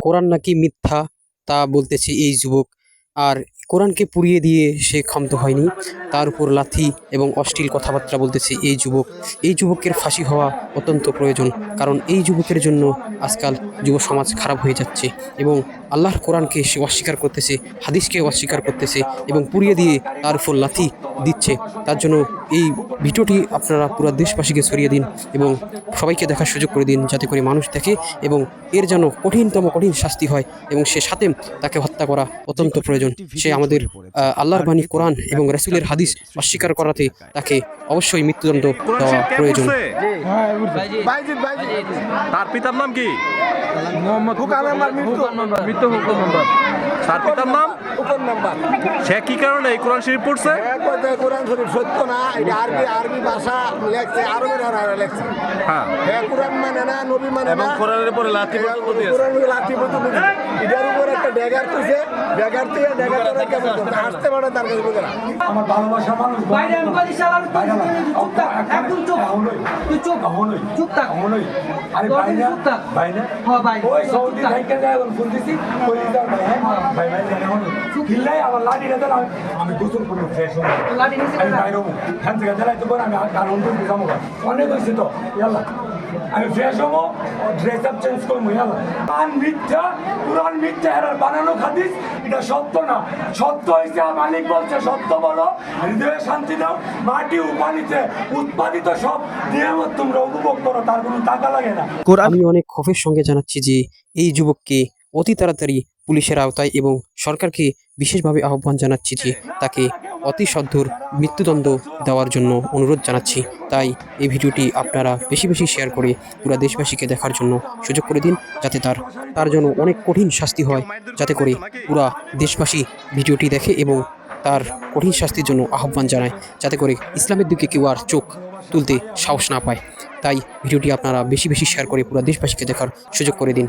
কোরআন নাকি মিথ্যা তা বলতেছে এই যুবক। আর কোরআনকে পুড়িয়ে দিয়ে সে ক্ষান্ত হয়নি। তার উপর লাথি এবং অশ্লীল কথাবার্তা বলতেছে এই যুবক। এই যুবকের ফাঁসি হওয়া অত্যন্ত প্রয়োজন, কারণ এই যুবকের জন্য আজকাল যুব সমাজ খারাপ হয়ে যাচ্ছে এবং আল্লাহর কোরআনকে সে অস্বীকার করতেছে, হাদিসকে অস্বীকার করতেছে এবং পুড়িয়ে দিয়ে তার উপর লাথি দিচ্ছে। তার জন্য এই ভিডিওটি আপনারা পুরো দেশবাসীকে ছড়িয়ে দিন এবং সবাইকে দেখার সুযোগ করে দিন যাতে করে মানুষ দেখে এবং এর যেন কঠিনতম কঠিন শাস্তি হয় এবং সে সাথে তাকে হত্যা করা অত্যন্ত প্রয়োজন। সে আমাদের আল্লাহর বাণী কোরআন এবং রাসুলের হাদিস অস্বীকার করাতে তাকে অবশ্যই মৃত্যুদণ্ড দেওয়া প্রয়োজন তার পিতার নাম কি মোহাম্মদ মৃত্যু তার পিতার নাম হুকুম নাম্বার। সে কি কারণে? এই কোরআন শরীফ পড়ছে? কোরআন শরীফ সত্য না এটা আরবি আরবি ভাষা লেখছে আরবের আর লেখছে। হ্যাঁ। হ্যাঁ কোরআন মানে না নবী মানে না কোরআনের উপরে লাথি কোরআন লাঠি পর্যন্ত দিছে। এটার উপর একটা ড্যাগার তুইছে ড্যাগার তুই ড্যাগার তোরা কেমন করছে? আসতে পারে তার কাছে বুঝে না। আমার ভালোবাসা মানুষ বাইরে আমি শালা তুই চুপ থাক। একদম চুপ। তুই চুপ। এখনোই চুপ থাক। এখনোই আরে ভাই চুপ থাক। না। হ্যাঁ, ভাই। ওই সৌদি থাক। এখন ফোন দিছি ওই ভাই হ্যাঁ? ভাই আমার লাঠি রেতে আমি গোসল করব ফ্রেশ হব আমি রাখ। বাইরে হব। হ্যাঁ থেকে তো আমি গান অন্তর যাব অনেক হয়েছে তো ইয়াল্লা। আমি ফ্রেশ হব ড্রেস আপ চেঞ্জ করব ইয়াল্লা। কোরআন মিথ্যা কোরআন মিথ্যা বানানো হাদিস এটা সত্য না। সত্য হয়েছে মালিক বলছে সত্য বলো। হৃদয়ে শান্তি দাও মাটি উপানিতে উৎপাদিত সব নিয়ামত তোমরা উপভোগ করো তার কোনো টাকা লাগে না। আমি অনেক ক্ষোভের সঙ্গে জানাচ্ছি যে এই যুবককে অতি তাড়াতাড়ি পুলিশের আওতায় এবং সরকারকে বিশেষভাবে আহ্বান জানাচ্ছি যে তাকে অতি সদ্ধর মৃত্যুদণ্ড দেওয়ার জন্য অনুরোধ জানাচ্ছি। তাই এই ভিডিওটি আপনারা বেশি বেশি শেয়ার করে পুরো দেশবাসীকে দেখার জন্য সুযোগ করে দিন, যাতে তার তার জন্য অনেক কঠিন শাস্তি হয়, যাতে করে পুরা দেশবাসী ভিডিওটি দেখে এবং তার কঠিন শাস্তির জন্য আহ্বান জানায়, যাতে করে ইসলামের দিকে কেউ আর চোখ তুলতে সাহস না পায়। তাই ভিডিওটি আপনারা বেশি বেশি শেয়ার করে পুরো দেশবাসীকে দেখার সুযোগ করে দিন।